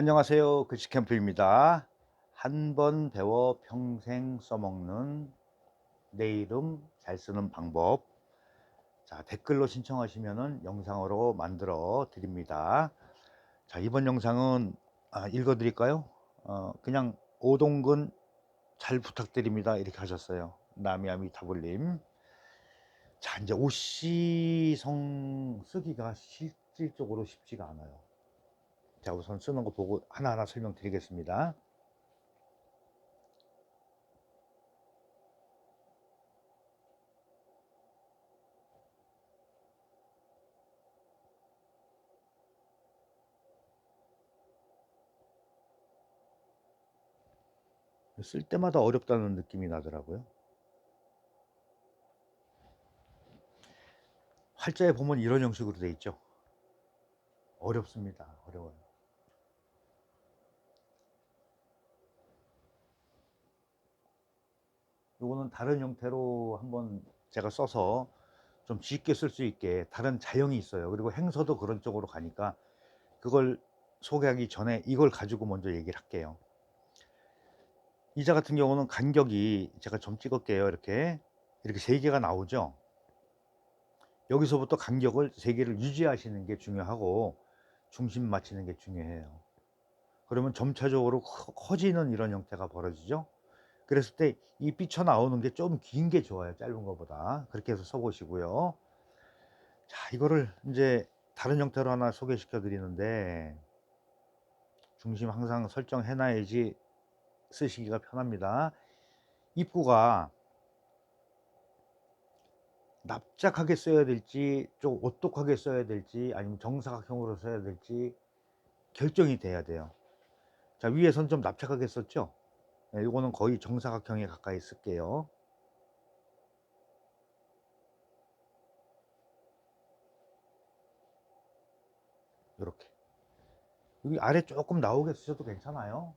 안녕하세요. 글씨캠프입니다. 한 번 배워 평생 써먹는 내 이름 잘 쓰는 방법. 자, 댓글로 신청하시면은 영상으로 만들어 드립니다. 자, 이번 영상은 아, 읽어 드릴까요? 어, 그냥 오동근 잘 부탁드립니다. 이렇게 하셨어요. 나미아미 타블님. 자, 이제 오시성 쓰기가 실질적으로 쉽지가 않아요. 자, 우선 쓰는 거 보고 하나하나 설명드리겠습니다. 쓸 때마다 어렵다는 느낌이 나더라고요. 활자에 보면 이런 형식으로 돼 있죠. 어렵습니다. 어려워요. 요거는 다른 형태로 한번 제가 써서 좀 쉽게 쓸 수 있게 다른 자형이 있어요. 그리고 행서도 그런 쪽으로 가니까 그걸 소개하기 전에 이걸 가지고 먼저 얘기를 할게요. 이자 같은 경우는 간격이 제가 좀 찍을게요. 이렇게 이렇게 세 개가 나오죠. 여기서부터 간격을 세 개를 유지하시는 게 중요하고 중심 맞추는 게 중요해요. 그러면 점차적으로 커지는 이런 형태가 벌어지죠. 그랬을 때 이 삐쳐나오는 게 좀 긴 게 좋아요. 짧은 것보다. 그렇게 해서 써보시고요. 자, 이거를 이제 다른 형태로 하나 소개시켜 드리는데 중심 항상 설정해 놔야지 쓰시기가 편합니다. 입구가 납작하게 써야 될지 좀 오똑하게 써야 될지 아니면 정사각형으로 써야 될지 결정이 돼야 돼요. 자 위에선 좀 납작하게 썼죠. 네, 이거는 거의 정사각형에 가까이 쓸게요. 이렇게 여기 아래 조금 나오게 쓰셔도 괜찮아요.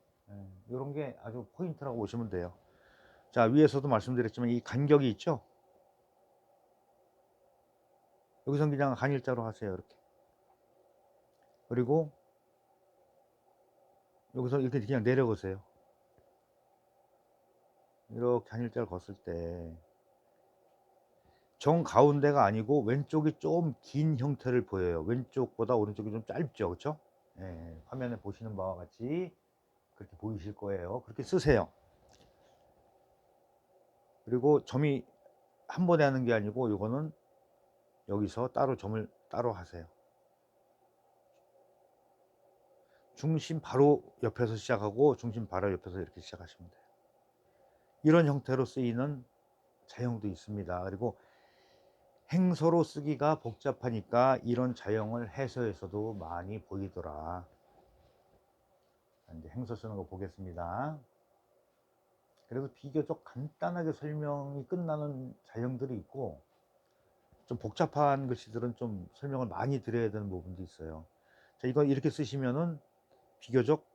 이런 게 아주 포인트라고 보시면 돼요. 자 위에서도 말씀드렸지만 이 간격이 있죠. 여기서 그냥 한 일자로 하세요. 이렇게. 그리고 여기서 이렇게 그냥 내려보세요. 이렇게 한 일자를 걷을 때 정 가운데가 아니고 왼쪽이 좀 긴 형태를 보여요. 왼쪽보다 오른쪽이 좀 짧죠. 그렇죠? 네, 화면에 보시는 바와 같이 그렇게 보이실 거예요. 그렇게 쓰세요. 그리고 점이 한 번에 하는 게 아니고 이거는 여기서 따로 점을 따로 하세요. 중심 바로 옆에서 시작하고 중심 바로 옆에서 이렇게 시작하시면 돼요. 이런 형태로 쓰이는 자형도 있습니다. 그리고 행서로 쓰기가 복잡하니까 이런 자형을 해서에서도 많이 보이더라. 이제 행서 쓰는 거 보겠습니다. 그래서 비교적 간단하게 설명이 끝나는 자형들이 있고 좀 복잡한 글씨들은 좀 설명을 많이 드려야 되는 부분도 있어요. 자, 이거 이렇게 쓰시면은 비교적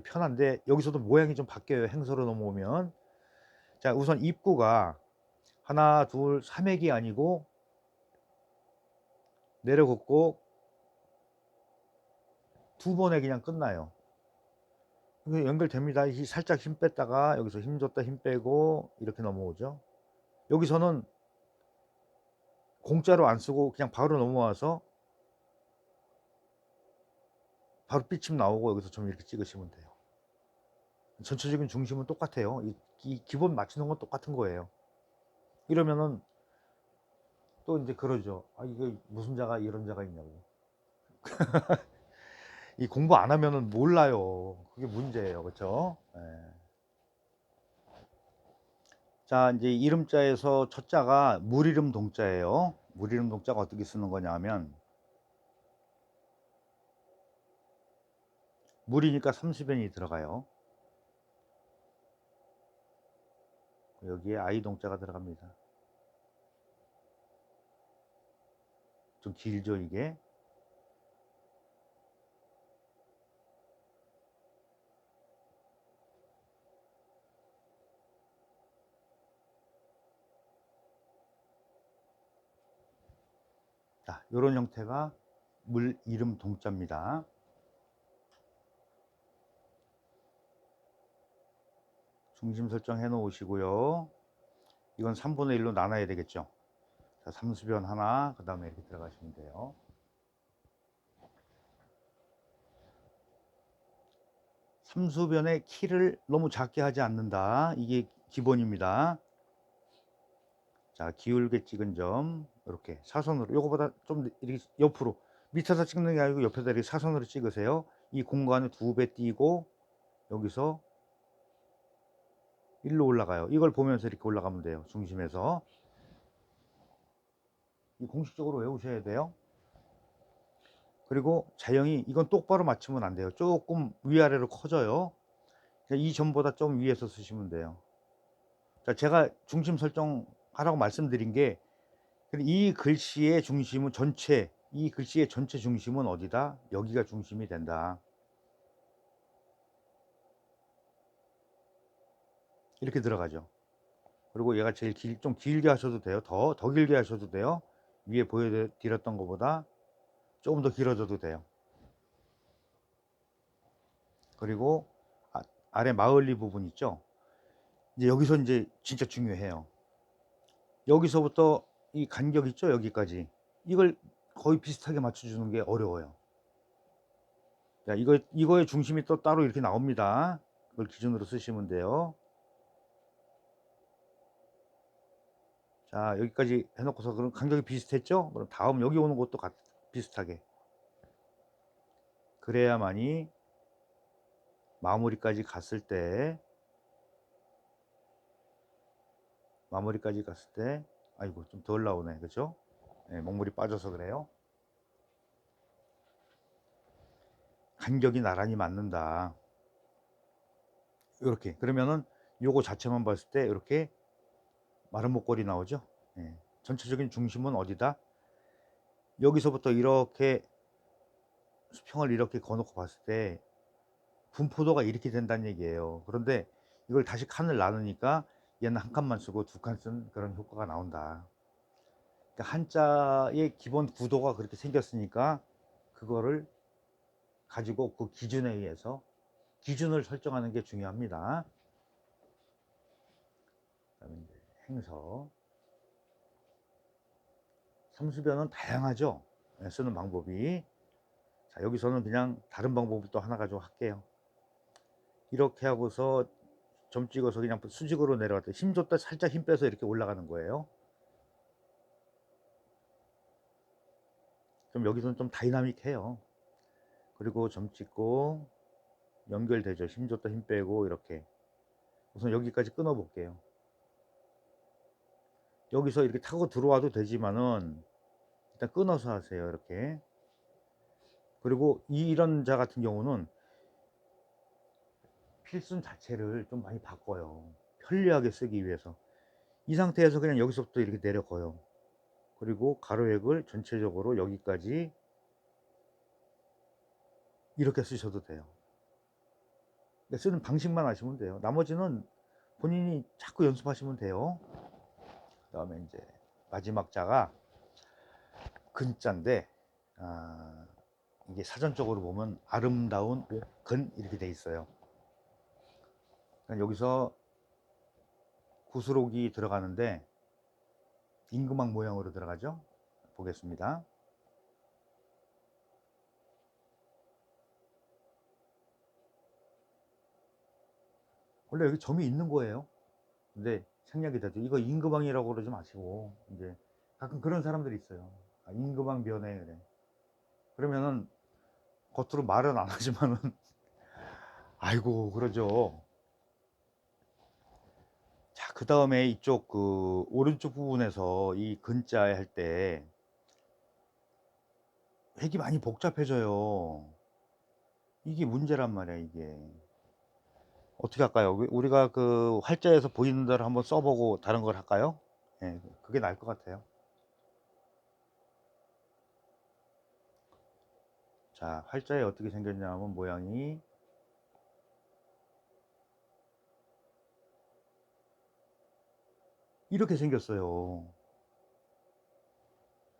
편한데 여기서도 모양이 좀 바뀌어요. 행서로 넘어오면. 자, 우선 입구가 하나, 둘, 삼획이 아니고 내려걷고 두 번에 그냥 끝나요. 연결됩니다. 살짝 힘 뺐다가 여기서 힘 줬다 힘 빼고 이렇게 넘어오죠. 여기서는 공짜로 안 쓰고 그냥 바로 넘어와서 바로 삐침 나오고 여기서 좀 이렇게 찍으시면 돼요. 전체적인 중심은 똑같아요. 이, 이 기본 맞추는 건 똑같은 거예요. 이러면은 또 이제 그러죠. 아, 이게 무슨 자가 이런 자가 있냐고. 이 공부 안 하면은 몰라요. 그게 문제예요. 그렇죠? 네. 자, 이제 이름자에서 첫 자가 물이름 동자예요. 물이름 동자가 어떻게 쓰는 거냐면 물이니까 30변이 들어가요. 여기에 아이 동자가 들어갑니다. 좀 길죠, 이게? 자, 이런 형태가 물 이름 동자입니다. 중심 설정 해 놓으시고요. 이건 3분의 1로 나눠야 되겠죠. 자, 삼수변 하나, 그 다음에 이렇게 들어가시면 돼요. 삼수변의 키를 너무 작게 하지 않는다. 이게 기본입니다. 자, 기울게 찍은 점, 이렇게 사선으로, 요거보다 좀 이렇게 옆으로, 밑에서 찍는 게 아니고 옆에다 이렇게 사선으로 찍으세요. 이 공간을 두 배 띄고, 여기서 일로 올라가요. 이걸 보면서 이렇게 올라가면 돼요. 중심에서. 이 공식적으로 외우셔야 돼요. 그리고 자영이 이건 똑바로 맞추면 안 돼요. 조금 위아래로 커져요. 그러니까 이 점보다 좀 위에서 쓰시면 돼요. 자, 제가 중심 설정하라고 말씀드린 게 이 글씨의 중심은 전체 이 글씨의 전체 중심은 어디다? 여기가 중심이 된다. 이렇게 들어가죠. 그리고 얘가 제일 길, 좀 길게 하셔도 돼요. 더, 더 길게 하셔도 돼요. 위에 보여드렸던 것보다 조금 더 길어져도 돼요. 그리고 아, 아래 마을리 부분 있죠. 이제 여기서 이제 진짜 중요해요. 여기서부터 이 간격 있죠. 여기까지. 이걸 거의 비슷하게 맞춰주는 게 어려워요. 자, 이거, 이거의 중심이 또 따로 이렇게 나옵니다. 그걸 기준으로 쓰시면 돼요. 자, 여기까지 해놓고서 그럼 간격이 비슷했죠? 그럼 다음 여기 오는 것도 같, 비슷하게. 그래야만이 마무리까지 갔을 때, 마무리까지 갔을 때, 아이고, 좀 덜 나오네. 그죠? 네, 먹물이 빠져서 그래요. 간격이 나란히 맞는다. 이렇게. 그러면은 요거 자체만 봤을 때 이렇게 마른 목걸이 나오죠. 예. 전체적인 중심은 어디다? 여기서부터 이렇게 수평을 이렇게 거놓고 봤을 때 분포도가 이렇게 된다는 얘기예요. 그런데 이걸 다시 칸을 나누니까 얘는 한 칸만 쓰고 두 칸 쓴 그런 효과가 나온다. 그러니까 한자의 기본 구도가 그렇게 생겼으니까 그거를 가지고 그 기준에 의해서 기준을 설정하는 게 중요합니다. 그다음에 행서. 삼수변은 다양하죠. 예, 쓰는 방법이. 자, 여기서는 그냥 다른 방법을 또 하나 가지고 할게요. 이렇게 하고서 점 찍어서 그냥 수직으로 내려갈 때힘 줬다 살짝 힘 빼서 이렇게 올라가는 거예요. 그럼 여기서는 좀 다이나믹해요. 그리고 점 찍고 연결되죠. 힘 줬다 힘 빼고 이렇게. 우선 여기까지 끊어 볼게요. 여기서 이렇게 타고 들어와도 되지만은 일단 끊어서 하세요. 이렇게. 그리고 이런 자 같은 경우는 필순 자체를 좀 많이 바꿔요. 편리하게 쓰기 위해서. 이 상태에서 그냥 여기서부터 이렇게 내려가요. 그리고 가로획을 전체적으로 여기까지 이렇게 쓰셔도 돼요. 쓰는 방식만 아시면 돼요. 나머지는 본인이 자꾸 연습하시면 돼요. 그 다음에 이제 마지막 자가 근자인데 아, 이게 사전적으로 보면 아름다운 근 이렇게 돼 있어요. 그러니까 여기서 구스록이 들어가는데 임금왕 모양으로 들어가죠. 보겠습니다. 원래 여기 점이 있는 거예요. 근데 생략이 되죠. 이거 임금왕이라고 그러지 마시고 이제 가끔 그런 사람들이 있어요. 아, 임금왕 변해 그래. 그러면은 겉으로 말은 안 하지만은 아이고 그러죠. 자, 그 다음에 이쪽 그 오른쪽 부분에서 이 근자에 할때 획이 많이 복잡해져요. 이게 문제란 말이야, 이게. 어떻게 할까요? 우리- 우리가 그 활자에서 보이는 대로 한번 써보고 다른 걸 할까요? 예, 그게 나을 것 같아요. 자, 활자에 어떻게 생겼냐면 모양이 이렇게 생겼어요.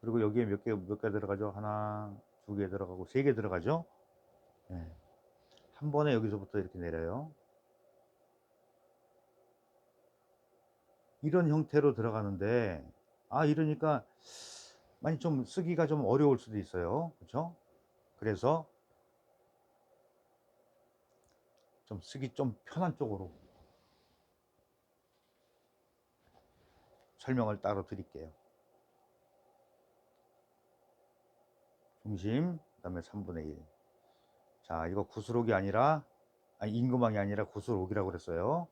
그리고 여기에 몇 개, 몇 개 들어가죠? 하나, 두 개 들어가고, 세 개 들어가죠? 예. 한 번에 여기서부터 이렇게 내려요. 이런 형태로 들어가는데 아 이러니까 많이 좀 쓰기가 좀 어려울 수도 있어요. 그렇죠? 그래서 좀 쓰기 좀 편한 쪽으로 설명을 따로 드릴게요. 중심, 그 다음에 3분의 1. 자, 이거 구슬옥이 아니라, 아니, 임금왕이 아니라 구슬옥이라고 그랬어요.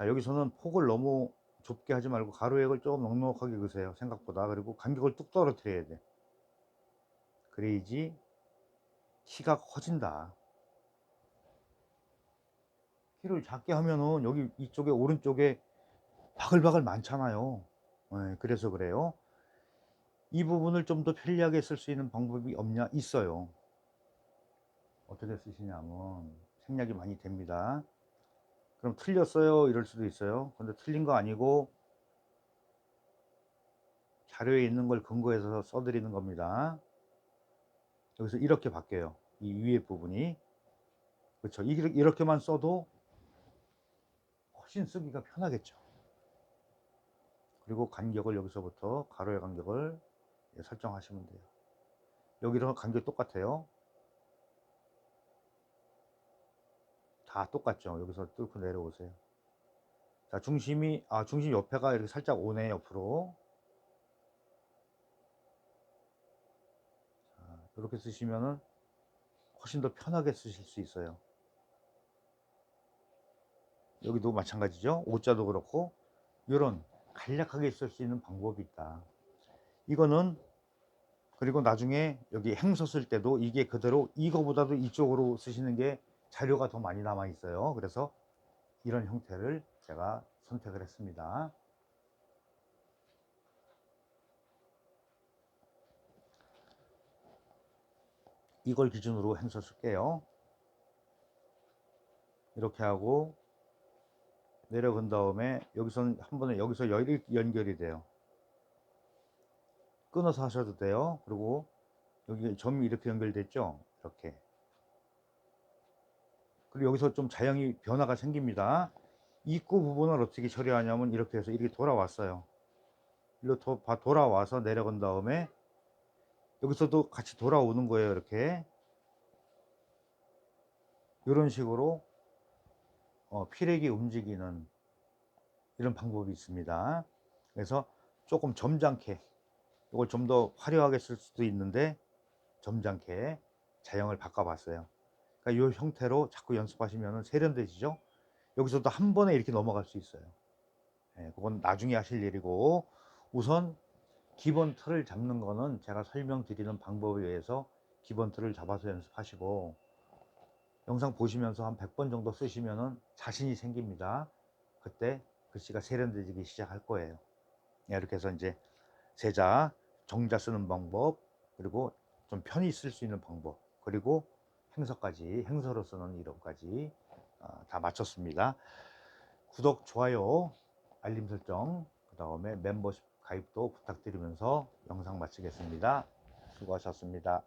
자, 여기서는 폭을 너무 좁게 하지 말고 가로액을 조금 넉넉하게 그으세요. 생각보다. 그리고 간격을 뚝 떨어뜨려야 돼. 그래야지 키가 커진다. 키를 작게 하면은 여기 이쪽에 오른쪽에 바글바글 많잖아요. 네, 그래서 그래요. 이 부분을 좀 더 편리하게 쓸 수 있는 방법이 없냐? 있어요. 어떻게 쓰시냐면 생략이 많이 됩니다. 그럼 틀렸어요? 이럴 수도 있어요. 근데 틀린 거 아니고 자료에 있는 걸 근거해서 써드리는 겁니다. 여기서 이렇게 바뀌어요. 이 위에 부분이. 그렇죠. 이렇게만 써도 훨씬 쓰기가 편하겠죠. 그리고 간격을 여기서부터 가로의 간격을 설정하시면 돼요. 여기서 간격 똑같아요. 다 똑같죠. 여기서 뚫고 내려오세요. 자, 중심이, 아, 중심 옆에가 이렇게 살짝 오네, 옆으로. 자, 이렇게 쓰시면은 훨씬 더 편하게 쓰실 수 있어요. 여기도 마찬가지죠. 오자도 그렇고, 이런 간략하게 쓸 수 있는 방법이 있다. 이거는 그리고 나중에 여기 행서 쓸 때도 이게 그대로 이거보다도 이쪽으로 쓰시는 게 자료가 더 많이 남아 있어요. 그래서 이런 형태를 제가 선택을 했습니다. 이걸 기준으로 행서 쓸게요. 이렇게 하고 내려간 다음에 여기서는 한 번에 여기서 열 연결이 돼요. 끊어서 하셔도 돼요. 그리고 여기 점이 이렇게 연결됐죠? 이렇게. 그리고 여기서 좀 자연히 변화가 생깁니다. 입구 부분을 어떻게 처리하냐면 이렇게 해서 이렇게 돌아왔어요. 일로 도, 돌아와서 내려간 다음에 여기서도 같이 돌아오는 거예요. 이렇게. 이런 식으로 어, 피렉이 움직이는 이런 방법이 있습니다. 그래서 조금 점잖게 이걸 좀 더 화려하게 쓸 수도 있는데 점잖게 자형을 바꿔봤어요. 그러니까 이 형태로 자꾸 연습하시면 세련되시죠? 여기서도 한 번에 이렇게 넘어갈 수 있어요. 네, 그건 나중에 하실 일이고 우선 기본 틀을 잡는 거는 제가 설명드리는 방법에 의해서 기본 틀을 잡아서 연습하시고 영상 보시면서 한 100번 정도 쓰시면 자신이 생깁니다. 그때 글씨가 세련되기 시작할 거예요. 네, 이렇게 해서 이제 세자, 정자 쓰는 방법, 그리고 좀 편히 쓸 수 있는 방법, 그리고 행서까지, 행서로 쓰는 이름까지 어, 다 마쳤습니다. 구독, 좋아요, 알림 설정, 그 다음에 멤버십 가입도 부탁드리면서 영상 마치겠습니다. 수고하셨습니다.